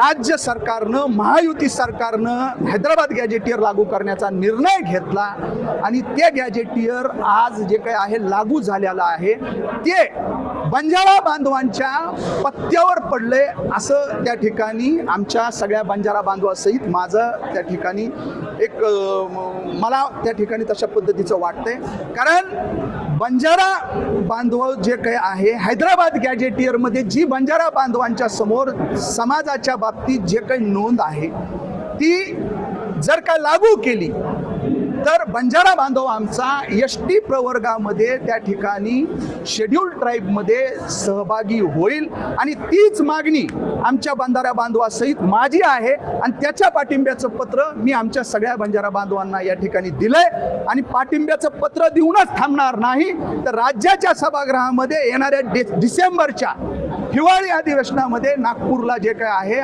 राज्य सरकारनं महायुती सरकारनं हैदराबाद गॅजेटियर लागू करण्याचा निर्णय घेतला आणि ते गॅजेटियर आज जे काही आहे लागू झालेलं आहे ते बंजारा बांधवांच्या पत्त्यावर पडले असं त्या ठिकाणी आमच्या सगळ्या बंजारा बांधवासहित माझं त्या ठिकाणी एक मला त्या ठिकाणी तशा पद्धतीचं वाटतंय. कारण बंजारा बांधव जे काही आहे हैदराबाद गॅजेटियरमध्ये जी बंजारा बांधवांच्या समोर समाजाच्या बाबतीत जे काही नोंद आहे ती जर का लागू केली तर बंजारा बांधव आमचा एस टी प्रवर्गामध्ये त्या ठिकाणी शेड्यूल ट्राईबमध्ये सहभागी होईल. आणि तीच मागणी आमच्या बंजारा बांधवासहित माझी आहे. आणि त्याच्या पाठिंब्याचं पत्र मी आमच्या सगळ्या बंजारा बांधवांना या ठिकाणी दिलंय. आणि पाठिंब्याचं पत्र देऊनच थांबणार नाही तर राज्याच्या सभागृहामध्ये येणाऱ्या डि डिसेंबरच्या हिवाळी अधिवेशनामध्ये नागपूरला जे काय आहे